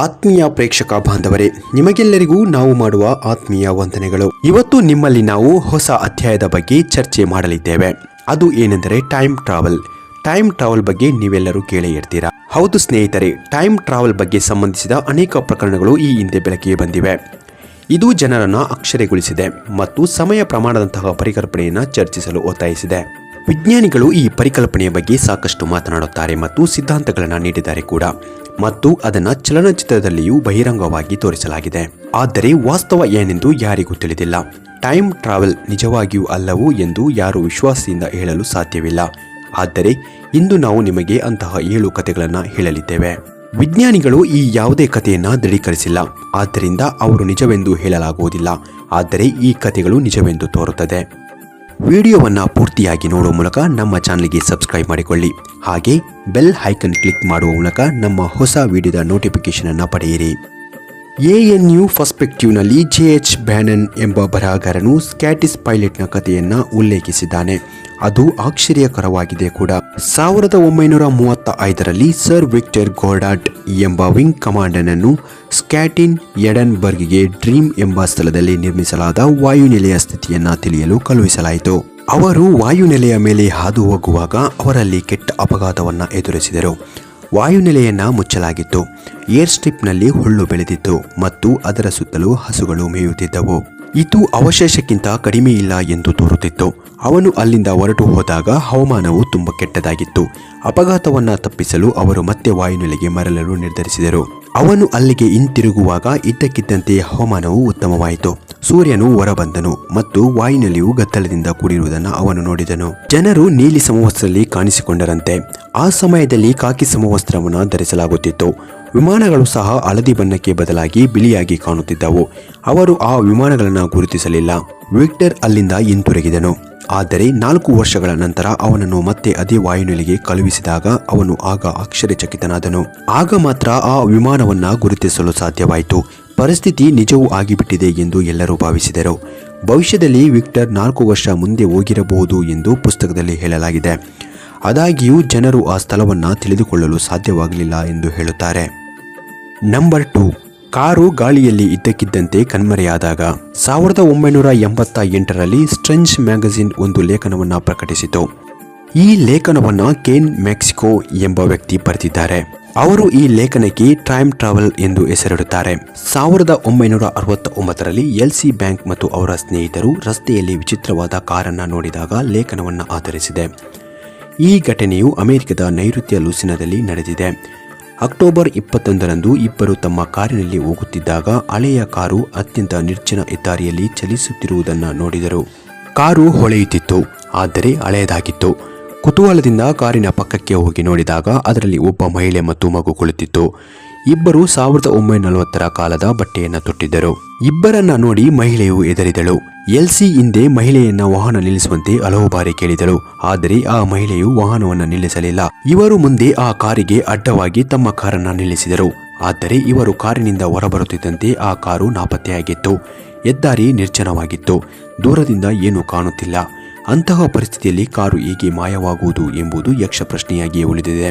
ಆತ್ಮೀಯ ಪ್ರೇಕ್ಷಕ ಬಾಂಧವರೇ, ನಿಮಗೆಲ್ಲರಿಗೂ ನಾವು ಮಾಡುವ ಆತ್ಮೀಯ ವಂದನೆಗಳು. ಇವತ್ತು ನಿಮ್ಮಲ್ಲಿ ನಾವು ಹೊಸ ಅಧ್ಯಾಯದ ಬಗ್ಗೆ ಚರ್ಚೆ ಮಾಡಲಿದ್ದೇವೆ. ಅದು ಏನೆಂದರೆ ಟೈಮ್ ಟ್ರಾವೆಲ್ ಟೈಮ್ ಟ್ರಾವೆಲ್ ಬಗ್ಗೆ ನೀವೆಲ್ಲರೂ ಕೇಳೇ ಇರ್ತೀರಾ? ಹೌದು ಸ್ನೇಹಿತರೆ ಟೈಮ್ ಟ್ರಾವೆಲ್ ಬಗ್ಗೆ ಸಂಬಂಧಿಸಿದ ಅನೇಕ ಪ್ರಕರಣಗಳು ಈ ಹಿಂದೆ ಬೆಳಕಿಗೆ ಬಂದಿವೆ. ಇದು ಜನರನ್ನು ಅಕ್ಷರೆಗೊಳಿಸಿದೆ ಮತ್ತು ಸಮಯ ಪ್ರಮಾಣದಂತಹ ಪರಿಕಲ್ಪನೆಯನ್ನು ಚರ್ಚಿಸಲು ಒತ್ತಾಯಿಸಿದೆ. ವಿಜ್ಞಾನಿಗಳು ಈ ಪರಿಕಲ್ಪನೆಯ ಬಗ್ಗೆ ಸಾಕಷ್ಟು ಮಾತನಾಡುತ್ತಾರೆ ಮತ್ತು ಸಿದ್ಧಾಂತಗಳನ್ನು ನೀಡಿದ್ದಾರೆ ಕೂಡ. ಮತ್ತು ಅದನ್ನು ಚಲನಚಿತ್ರದಲ್ಲಿಯೂ ಬಹಿರಂಗವಾಗಿ ತೋರಿಸಲಾಗಿದೆ. ಆದರೆ ವಾಸ್ತವ ಏನೆಂದು ಯಾರಿಗೂ ತಿಳಿದಿಲ್ಲ. ಟೈಮ್ ಟ್ರಾವೆಲ್ ನಿಜವಾಗಿಯೂ ಅಲ್ಲವು ಎಂದು ಯಾರು ವಿಶ್ವಾಸದಿಂದ ಹೇಳಲು ಸಾಧ್ಯವಿಲ್ಲ. ಆದರೆ ಇಂದು ನಾವು ನಿಮಗೆ ಅಂತಹ ಏಳು ಕಥೆಗಳನ್ನು ಹೇಳಲಿದ್ದೇವೆ. ವಿಜ್ಞಾನಿಗಳು ಈ ಯಾವುದೇ ಕಥೆಯನ್ನ ದೃಢೀಕರಿಸಿಲ್ಲ. ಆದ್ದರಿಂದ ಅವರು ನಿಜವೆಂದು ಹೇಳಲಾಗುವುದಿಲ್ಲ. ಆದರೆ ಈ ಕಥೆಗಳು ನಿಜವೆಂದು ತೋರುತ್ತದೆ. ವಿಡಿಯೋವನ್ನು ಪೂರ್ತಿಯಾಗಿ ನೋಡುವ ಮೂಲಕ ನಮ್ಮ ಚಾನಲ್ಗೆ ಸಬ್ಸ್ಕ್ರೈಬ್ ಮಾಡಿಕೊಳ್ಳಿ. ಹಾಗೆ ಬೆಲ್ ಹೈಕನ್ ಕ್ಲಿಕ್ ಮಾಡುವ ಮೂಲಕ ನಮ್ಮ ಹೊಸ ವಿಡಿಯೋದ ನೋಟಿಫಿಕೇಶನ್ ಅನ್ನು ಪಡೆಯಿರಿ. ಎಎನ್ಯು ಪರ್ಸ್ಪೆಕ್ಟಿವ್ನಲ್ಲಿ ಜೆ ಎಚ್ ಬ್ಯಾನನ್ ಎಂಬ ಬರಹಗಾರನು ಸ್ಕ್ಯಾಟಿಸ್ ಪೈಲಟ್ನ ಕಥೆಯನ್ನು ಉಲ್ಲೇಖಿಸಿದ್ದಾನೆ. ಅದು ಆಶ್ಚರ್ಯಕರವಾಗಿದೆ ಕೂಡ. ಸಾವಿರದ ಒಂಬೈನೂರ ಮೂವತ್ತ ಐದರಲ್ಲಿ ಸರ್ ವಿಕ್ಟರ್ ಗೋರ್ಡಾಟ್ ಎಂಬ ವಿಂಗ್ ಕಮಾಂಡನನ್ನು ಸ್ಕ್ಯಾಟಿನ್ ಎಡನ್ಬರ್ಗ್ಗೆ ಡ್ರೀಮ್ ಎಂಬ ಸ್ಥಳದಲ್ಲಿ ನಿರ್ಮಿಸಲಾದ ವಾಯುನೆಲೆಯ ಸ್ಥಿತಿಯನ್ನು ತಿಳಿಯಲು ಕಳುಹಿಸಲಾಯಿತು. ಅವರು ವಾಯುನೆಲೆಯ ಮೇಲೆ ಹಾದು ಹೋಗುವಾಗ ಅವರಲ್ಲಿ ಕೆಟ್ಟ ಅಪಘಾತವನ್ನು ಎದುರಿಸಿದರು. ವಾಯುನೆಲೆಯನ್ನು ಮುಚ್ಚಲಾಗಿತ್ತು. ಏರ್ ಸ್ಟ್ರಿಪ್ನಲ್ಲಿ ಹುಲ್ಲು ಬೆಳೆದಿತ್ತು ಮತ್ತು ಅದರ ಸುತ್ತಲೂ ಹಸುಗಳು ಮೇಯುತ್ತಿದ್ದವು. ಇದು ಅವಶೇಷಕ್ಕಿಂತ ಕಡಿಮೆ ಇಲ್ಲ ಎಂದು ತೋರುತ್ತಿತ್ತು. ಅವನು ಅಲ್ಲಿಂದ ಹೊರಟು ಹೋದಾಗ ಹವಾಮಾನವು ತುಂಬ ಕೆಟ್ಟದಾಗಿತ್ತು. ಅಪಘಾತವನ್ನ ತಪ್ಪಿಸಲು ಅವರು ಮತ್ತೆ ವಾಯುನೆಲೆಗೆ ಮರಳಲು ನಿರ್ಧರಿಸಿದರು. ಅವನು ಅಲ್ಲಿಗೆ ಹಿಂತಿರುಗುವಾಗ ಇದ್ದಕ್ಕಿದ್ದಂತೆ ಹವಾಮಾನವು ಉತ್ತಮವಾಯಿತು. ಸೂರ್ಯನು ಹೊರಬಂದನು ಮತ್ತು ವಾಯಿನಲ್ಲಿಯೂ ಗತ್ತಲದಿಂದ ಕೂಡಿರುವುದನ್ನು ಅವನು ನೋಡಿದನು. ಜನರು ನೀಲಿ ಸಮವಸ್ತ್ರದಲ್ಲಿ ಕಾಣಿಸಿಕೊಂಡರಂತೆ. ಆ ಸಮಯದಲ್ಲಿ ಕಾಕಿ ಸಮವಸ್ತ್ರವನ್ನು ಧರಿಸಲಾಗುತ್ತಿತ್ತು. ವಿಮಾನಗಳು ಸಹ ಹಳದಿ ಬಣ್ಣಕ್ಕೆ ಬದಲಾಗಿ ಬಿಳಿಯಾಗಿ ಕಾಣುತ್ತಿದ್ದವು. ಅವರು ಆ ವಿಮಾನಗಳನ್ನು ಗುರುತಿಸಲಿಲ್ಲ. ವಿಕ್ಟರ್ ಅಲ್ಲಿಂದ ಹಿಂತಿರುಗಿದನು. ಆದರೆ ನಾಲ್ಕು ವರ್ಷಗಳ ನಂತರ ಅವನನ್ನು ಮತ್ತೆ ಅದೇ ವಾಯುನೆಲೆಗೆ ಕಳುಹಿಸಿದಾಗ ಅವನು ಆಗ ಅಕ್ಷರಚಕಿತನಾದನು ಆಗ ಮಾತ್ರ ಆ ವಿಮಾನವನ್ನ ಗುರುತಿಸಲು ಸಾಧ್ಯವಾಯಿತು. ಪರಿಸ್ಥಿತಿ ನಿಜವೂ ಆಗಿಬಿಟ್ಟಿದೆ ಎಂದು ಎಲ್ಲರೂ ಭಾವಿಸಿದರು. ಭವಿಷ್ಯದಲ್ಲಿ ವಿಕ್ಟರ್ ನಾಲ್ಕು ವರ್ಷ ಮುಂದೆ ಹೋಗಿರಬಹುದು ಎಂದು ಪುಸ್ತಕದಲ್ಲಿ ಹೇಳಲಾಗಿದೆ. ಆದಾಗ್ಯೂ ಜನರು ಆ ಸ್ಥಳವನ್ನು ತಿಳಿದುಕೊಳ್ಳಲು ಸಾಧ್ಯವಾಗಲಿಲ್ಲ ಎಂದು ಹೇಳುತ್ತಾರೆ. Number two. ಕಾರು ಗಾಳಿಯಲ್ಲಿ ಇದ್ದಕ್ಕಿದ್ದಂತೆ ಕಣ್ಮರೆಯಾದಾಗ ಸಾವಿರದ ಒಂಬೈನೂರ ಎಂಬತ್ತ ಎಂಟರಲ್ಲಿ ಸ್ಟ್ರೆಂಚ್ ಮ್ಯಾಗಝಿನ್ ಒಂದು ಲೇಖನವನ್ನು ಪ್ರಕಟಿಸಿತು. ಈ ಲೇಖನವನ್ನು ಕೇನ್ ಮೆಕ್ಸಿಕೋ ಎಂಬ ವ್ಯಕ್ತಿ ಬರೆದಿದ್ದಾರೆ. ಅವರು ಈ ಲೇಖನಕ್ಕೆ ಟೈಮ್ ಟ್ರಾವೆಲ್ ಎಂದು ಹೆಸರಿಡುತ್ತಾರೆ. ಸಾವಿರದ ಒಂಬೈನೂರ ಅರವತ್ತ ಒಂಬತ್ತರಲ್ಲಿ ಎಲ್ ಸಿ ಬ್ಯಾಂಕ್ ಮತ್ತು ಅವರ ಸ್ನೇಹಿತರು ರಸ್ತೆಯಲ್ಲಿ ವಿಚಿತ್ರವಾದ ಕಾರನ್ನು ನೋಡಿದಾಗ ಲೇಖನವನ್ನು ಆಧರಿಸಿದೆ. ಈ ಘಟನೆಯು ಅಮೆರಿಕದ ನೈಋತ್ಯ ಲೂಸಿನದಲ್ಲಿ ನಡೆದಿದೆ. ಅಕ್ಟೋಬರ್ ಇಪ್ಪತ್ತೊಂದರಂದು ಇಬ್ಬರು ತಮ್ಮ ಕಾರಿನಲ್ಲಿ ಹೋಗುತ್ತಿದ್ದಾಗ ಹಳೆಯ ಕಾರು ಅತ್ಯಂತ ನಿರ್ಜನ ಹೆದ್ದಾರಿಯಲ್ಲಿ ಚಲಿಸುತ್ತಿರುವುದನ್ನು ನೋಡಿದರು. ಕಾರು ಹೊಳೆಯುತ್ತಿತ್ತು, ಆದರೆ ಹಳೆಯದಾಗಿತ್ತು. ಕುತೂಹಲದಿಂದ ಕಾರಿನ ಪಕ್ಕಕ್ಕೆ ಹೋಗಿ ನೋಡಿದಾಗ ಅದರಲ್ಲಿ ಒಬ್ಬ ಮಹಿಳೆ ಮತ್ತು ಮಗು ಕುಳಿತಿತ್ತು. ಇಬ್ಬರು ಸಾವಿರದ ಒಂಬೈನೂರ ಕಾಲದ ಬಟ್ಟೆಯನ್ನು ತೊಟ್ಟಿದ್ದರು. ಇಬ್ಬರನ್ನ ನೋಡಿ ಮಹಿಳೆಯು ಎದರಿದಳು ಎಲ್ಸಿ ಹಿಂದೆ ಮಹಿಳೆಯನ್ನ ವಾಹನ ನಿಲ್ಲಿಸುವಂತೆ ಹಲವು ಬಾರಿ ಕೇಳಿದಳು. ಆದರೆ ಆ ಮಹಿಳೆಯು ವಾಹನವನ್ನು ನಿಲ್ಲಿಸಲಿಲ್ಲ. ಇವರು ಮುಂದೆ ಆ ಕಾರಿಗೆ ಅಡ್ಡವಾಗಿ ತಮ್ಮ ಕಾರನ್ನ ನಿಲ್ಲಿಸಿದರು. ಆದರೆ ಇವರು ಕಾರಿನಿಂದ ಹೊರಬರುತ್ತಿದ್ದಂತೆ ಆ ಕಾರು ನಾಪತ್ತೆಯಾಗಿತ್ತು. ಹೆದ್ದಾರಿ ನಿರ್ಜನವಾಗಿತ್ತು. ದೂರದಿಂದ ಏನೂ ಕಾಣುತ್ತಿಲ್ಲ. ಅಂತಹ ಪರಿಸ್ಥಿತಿಯಲ್ಲಿ ಕಾರು ಹೇಗೆ ಮಾಯವಾಗುವುದು ಎಂಬುದು ಯಕ್ಷ ಪ್ರಶ್ನೆಯಾಗಿಯೇ ಉಳಿದಿದೆ.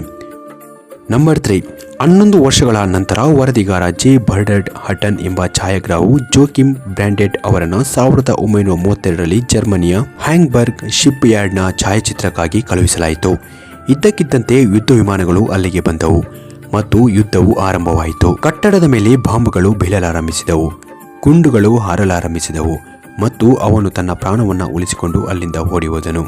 Number three. ಹನ್ನೊಂದು ವರ್ಷಗಳ ನಂತರ ವರದಿಗಾರ ಜೆ. ಬರ್ಡರ್ಡ್ ಹಟನ್ ಎಂಬ ಛಾಯಾಗ್ರಾಹವು ಜೋಕಿಮ್ ಬ್ರ್ಯಾಂಡೆಡ್ ಅವರನ್ನು ಸಾವಿರದ ಒಂಬೈನೂರ ಮೂವತ್ತೆರಡರಲ್ಲಿ ಜರ್ಮನಿಯ ಹ್ಯಾಂಗ್ಬರ್ಗ್ ಶಿಪ್ ಯಾರ್ಡ್ನ ಛಾಯಾಚಿತ್ರಕ್ಕಾಗಿ ಕಳುಹಿಸಲಾಯಿತು. ಇದ್ದಕ್ಕಿದ್ದಂತೆ ಯುದ್ಧ ವಿಮಾನಗಳು ಅಲ್ಲಿಗೆ ಬಂದವು ಮತ್ತು ಯುದ್ಧವು ಆರಂಭವಾಯಿತು. ಕಟ್ಟಡದ ಮೇಲೆ ಬಾಂಬ್ಗಳು ಬೀಳಲಾರಂಭಿಸಿದವು. ಗುಂಡುಗಳು ಹಾರಲಾರಂಭಿಸಿದವು. ಮತ್ತು ಅವನು ತನ್ನ ಪ್ರಾಣವನ್ನು ಉಳಿಸಿಕೊಂಡು ಅಲ್ಲಿಂದ ಓಡಿ ಹೋದನು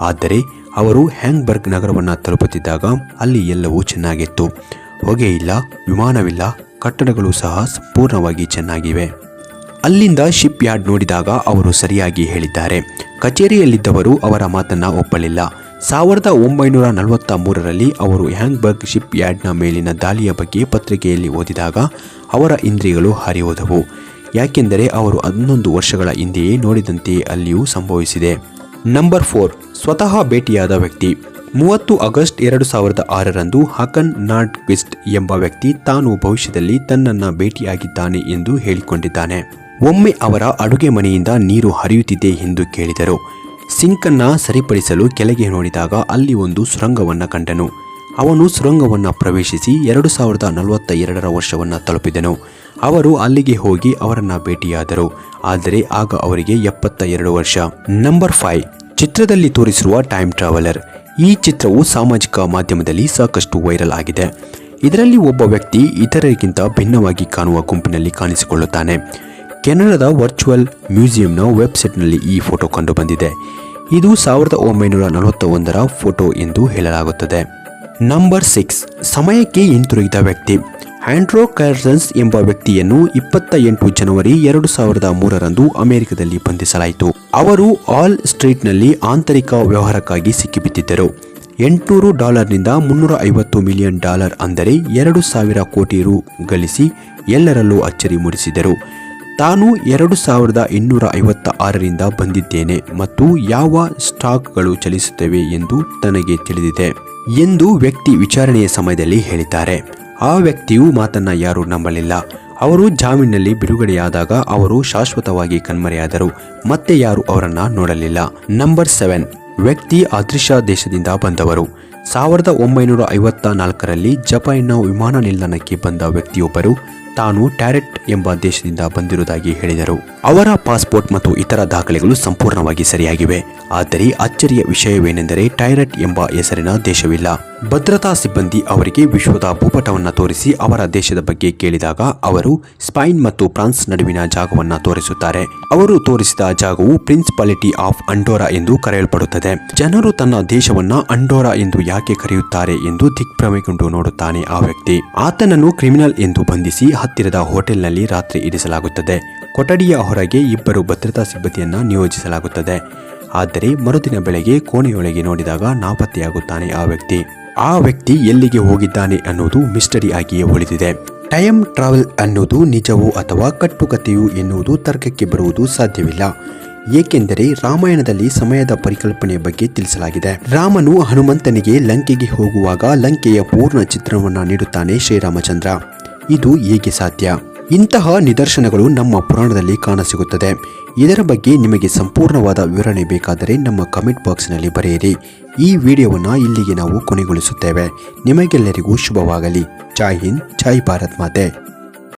ಆದರೆ ಅವರು ಹ್ಯಾಂಗ್ಬರ್ಗ್ ನಗರವನ್ನು ತಲುಪುತ್ತಿದ್ದಾಗ ಅಲ್ಲಿ ಎಲ್ಲವೂ ಚೆನ್ನಾಗಿತ್ತು. ಹೊಗೆ ಇಲ್ಲ ವಿಮಾನವಿಲ್ಲ, ಕಟ್ಟಡಗಳು ಸಹ ಸಂಪೂರ್ಣವಾಗಿ ಚೆನ್ನಾಗಿವೆ. ಅಲ್ಲಿಂದ ಶಿಪ್ ಯಾರ್ಡ್ ನೋಡಿದಾಗ ಅವರು ಸರಿಯಾಗಿ ಹೇಳಿದ್ದಾರೆ. ಕಚೇರಿಯಲ್ಲಿದ್ದವರು ಅವರ ಮಾತನ್ನು ಒಪ್ಪಲಿಲ್ಲ. ಸಾವಿರದ ಒಂಬೈನೂರ ನಲವತ್ತ ಮೂರರಲ್ಲಿ ಅವರು ಹ್ಯಾಂಗ್ಬರ್ಗ್ ಶಿಪ್ ಯಾರ್ಡ್ನ ಮೇಲಿನ ದಾಳಿಯ ಬಗ್ಗೆ ಪತ್ರಿಕೆಯಲ್ಲಿ ಓದಿದಾಗ ಅವರ ಇಂದ್ರಿಯಗಳು ಹಾರಿಹೋದವು ಯಾಕೆಂದರೆ ಅವರು ಹನ್ನೊಂದು ವರ್ಷಗಳ ಹಿಂದೆಯೇ ನೋಡಿದಂತೆಯೇ ಅಲ್ಲಿಯೂ ಸಂಭವಿಸಿದೆ. ನಂಬರ್ ಫೋರ್, ಸ್ವತಃ ಭೇಟಿಯಾದ ವ್ಯಕ್ತಿ. ಮೂವತ್ತು ಆಗಸ್ಟ್ ಎರಡು ಸಾವಿರದ ಆರರಂದು ಹಕನ್ ನಾಟ್ ಕ್ವಿಸ್ಟ್ ಎಂಬ ವ್ಯಕ್ತಿ ತಾನು ಭವಿಷ್ಯದಲ್ಲಿ ತನ್ನನ್ನ ಭೇಟಿಯಾಗಿದ್ದಾನೆ ಎಂದು ಹೇಳಿಕೊಂಡಿದ್ದಾನೆ. ಒಮ್ಮೆ ಅವರ ಅಡುಗೆ ಮನೆಯಿಂದ ನೀರು ಹರಿಯುತ್ತಿದೆ ಎಂದು ಕೇಳಿದರು. ಸಿಂಕನ್ನ ಸರಿಪಡಿಸಲು ಕೆಳಗೆ ನೋಡಿದಾಗ ಅಲ್ಲಿ ಒಂದು ಸುರಂಗವನ್ನು ಕಂಡನು. ಅವನು ಸುರಂಗವನ್ನು ಪ್ರವೇಶಿಸಿ ಎರಡು ಸಾವಿರದ ನಲವತ್ತ ಎರಡರ ವರ್ಷವನ್ನು ತಲುಪಿದನು. ಅವರು ಅಲ್ಲಿಗೆ ಹೋಗಿ ಅವರನ್ನ ಭೇಟಿಯಾದರು. ಆದರೆ ಆಗ ಅವರಿಗೆ ಎಪ್ಪತ್ತ ಎರಡು ವರ್ಷ. Number five. ಚಿತ್ರದಲ್ಲಿ ತೋರಿಸಿರುವ ಟೈಮ್ ಟ್ರಾವೆಲರ್. ಈ ಚಿತ್ರವು ಸಾಮಾಜಿಕ ಮಾಧ್ಯಮದಲ್ಲಿ ಸಾಕಷ್ಟು ವೈರಲ್ ಆಗಿದೆ. ಇದರಲ್ಲಿ ಒಬ್ಬ ವ್ಯಕ್ತಿ ಇತರರಿಗಿಂತ ಭಿನ್ನವಾಗಿ ಕಾಣುವ ಗುಂಪಿನಲ್ಲಿ ಕಾಣಿಸಿಕೊಳ್ಳುತ್ತಾನೆ. ಕೆನಡಾದ ವರ್ಚುವಲ್ ಮ್ಯೂಸಿಯಂನ ವೆಬ್ಸೈಟ್ನಲ್ಲಿ ಈ ಫೋಟೋ ಕಂಡುಬಂದಿದೆ. ಇದು ಸಾವಿರದ ಒಂಬೈನೂರ ನಲವತ್ತ ಒಂದರ ಫೋಟೋ ಎಂದು ಹೇಳಲಾಗುತ್ತದೆ. Number six. ಸಮಯಕ್ಕೆ ಹಿಂತಿರುಗಿದ ವ್ಯಕ್ತಿ. ಆಂಡ್ರೋ ಕಾರ್ಸನ್ಸ್ ಎಂಬ ವ್ಯಕ್ತಿಯನ್ನು ಇಪ್ಪತ್ತ ಎಂಟು ಜನವರಿ ಎರಡು ಸಾವಿರದ ಮೂರರಂದು ಅಮೆರಿಕದಲ್ಲಿ ಬಂಧಿಸಲಾಯಿತು. ಅವರು ಆಲ್ ಸ್ಟ್ರೀಟ್ನಲ್ಲಿ ಆಂತರಿಕ ವ್ಯವಹಾರಕ್ಕಾಗಿ ಸಿಕ್ಕಿಬಿದ್ದಿದ್ದರು. ಎಂಟುನೂರು ಡಾಲರ್ನಿಂದ ಮುನ್ನೂರ ಐವತ್ತು ಮಿಲಿಯನ್ ಡಾಲರ್ ಅಂದರೆ ಎರಡು ಸಾವಿರ ಕೋಟಿ ರು ಗಳಿಸಿ ಎಲ್ಲರಲ್ಲೂ ಅಚ್ಚರಿ ಮೂಡಿಸಿದರು ತಾನು ಎರಡು ಸಾವಿರದ ಇನ್ನೂರ ಐವತ್ತ ಆರರಿಂದ ಬಂದಿದ್ದೇನೆ ಮತ್ತು ಯಾವ ಸ್ಟಾಕ್ಗಳು ಚಲಿಸುತ್ತವೆ ಎಂದು ತನಗೆ ತಿಳಿದಿದೆ ಎಂದು ವ್ಯಕ್ತಿ ವಿಚಾರಣೆಯ ಸಮಯದಲ್ಲಿ ಹೇಳಿದ್ದಾರೆ. ಆ ವ್ಯಕ್ತಿಯು ಮಾತನ್ನ ಯಾರೂ ನಂಬಲಿಲ್ಲ. ಅವರು ಜಾಮೀನಿನಲ್ಲಿ ಬಿಡುಗಡೆಯಾದಾಗ ಅವರು ಶಾಶ್ವತವಾಗಿ ಕಣ್ಮರೆಯಾದರು. ಮತ್ತೆ ಯಾರು ಅವರನ್ನ ನೋಡಲಿಲ್ಲ. Number seven. ವ್ಯಕ್ತಿ ಅದೃಶ್ಯ ದೇಶದಿಂದ ಬಂದವರು. ಸಾವಿರದ ಒಂಬೈನೂರ ಐವತ್ತ ನಾಲ್ಕರಲ್ಲಿ ಜಪಾನ್ನ ವಿಮಾನ ನಿಲ್ದಾಣಕ್ಕೆ ಬಂದ ವ್ಯಕ್ತಿಯೊಬ್ಬರು ತಾನು ಟ್ಯಾರೆಟ್ ಎಂಬ ದೇಶದಿಂದ ಬಂದಿರುವುದಾಗಿ ಹೇಳಿದರು. ಅವರ ಪಾಸ್ಪೋರ್ಟ್ ಮತ್ತು ಇತರ ದಾಖಲೆಗಳು ಸಂಪೂರ್ಣವಾಗಿ ಸರಿಯಾಗಿವೆ. ಆದರೆ ಅಚ್ಚರಿಯ ವಿಷಯವೇನೆಂದರೆ ಟೈರೆಟ್ ಎಂಬ ಹೆಸರಿನ ದೇಶವಿಲ್ಲ. ಭದ್ರತಾ ಸಿಬ್ಬಂದಿ ಅವರಿಗೆ ವಿಶ್ವದ ಭೂಪಟವನ್ನು ತೋರಿಸಿ ಅವರ ದೇಶದ ಬಗ್ಗೆ ಕೇಳಿದಾಗ ಅವರು ಸ್ಪೈನ್ ಮತ್ತು ಫ್ರಾನ್ಸ್ ನಡುವಿನ ಜಾಗವನ್ನು ತೋರಿಸುತ್ತಾರೆ. ಅವರು ತೋರಿಸಿದ ಜಾಗವು ಪ್ರಿನ್ಸಿಪಾಲಿಟಿ ಆಫ್ ಅಂಡೋರಾ ಎಂದು ಕರೆಯಲ್ಪಡುತ್ತದೆ. ಜನರು ತನ್ನ ದೇಶವನ್ನ ಅಂಡೋರಾ ಎಂದು ಯಾಕೆ ಕರೆಯುತ್ತಾರೆ ಎಂದು ದಿಗ್ಭ್ರಮೆಗೊಂಡು ನೋಡುತ್ತಾನೆ ಆ ವ್ಯಕ್ತಿ. ಆತನನ್ನು ಕ್ರಿಮಿನಲ್ ಎಂದು ಬಂಧಿಸಿ ಹತ್ತಿರದ ಹೋಟೆಲ್ನಲ್ಲಿ ರಾತ್ರಿ ಇರಿಸಲಾಗುತ್ತದೆ. ಕೊಠಡಿಯ ಹೊರಗೆ ಇಬ್ಬರು ಭದ್ರತಾ ಸಿಬ್ಬಂದಿಯನ್ನು ನಿಯೋಜಿಸಲಾಗುತ್ತದೆ. ಆದರೆ ಮರುದಿನ ಬೆಳಗ್ಗೆ ಕೋಣೆಯೊಳಗೆ ನೋಡಿದಾಗ ನಾಪತ್ತೆಯಾಗುತ್ತಾನೆ ಆ ವ್ಯಕ್ತಿ. ಆ ವ್ಯಕ್ತಿ ಎಲ್ಲಿಗೆ ಹೋಗಿದ್ದಾನೆ ಅನ್ನೋದು ಮಿಸ್ಟರಿ ಆಗಿಯೇ ಉಳಿದಿದೆ. ಟೈಮ್ ಟ್ರಾವೆಲ್ ಅನ್ನೋದು ನಿಜವೋ ಅಥವಾ ಕಟ್ಟುಕತೆಯು ಎನ್ನುವುದು ತರ್ಕಕ್ಕೆ ಬರುವುದು ಸಾಧ್ಯವಿಲ್ಲ. ಏಕೆಂದರೆ ರಾಮಾಯಣದಲ್ಲಿ ಸಮಯದ ಪರಿಕಲ್ಪನೆಯ ಬಗ್ಗೆ ತಿಳಿಸಲಾಗಿದೆ. ರಾಮನು ಹನುಮಂತನಿಗೆ ಲಂಕೆಗೆ ಹೋಗುವಾಗ ಲಂಕೆಯ ಪೂರ್ಣ ಚಿತ್ರವನ್ನು ನೀಡುತ್ತಾನೆ ಶ್ರೀರಾಮಚಂದ್ರ. ಇದು ಹೇಗೆ ಸಾಧ್ಯ? ಇಂತಹ ನಿದರ್ಶನಗಳು ನಮ್ಮ ಪುರಾಣದಲ್ಲಿ ಕಾಣಸಿಗುತ್ತದೆ. ಇದರ ಬಗ್ಗೆ ನಿಮಗೆ ಸಂಪೂರ್ಣವಾದ ವಿವರಣೆ ಬೇಕಾದರೆ ನಮ್ಮ ಕಮೆಂಟ್ ಬಾಕ್ಸ್ನಲ್ಲಿ ಬರೆಯಿರಿ. ಈ ವಿಡಿಯೋವನ್ನು ಇಲ್ಲಿಗೆ ನಾವು ಕೊನೆಗೊಳಿಸುತ್ತೇವೆ. ನಿಮಗೆಲ್ಲರಿಗೂ ಶುಭವಾಗಲಿ. ಜೈ ಹಿಂದ್, ಜೈ ಭಾರತ್ ಮಾತೆ.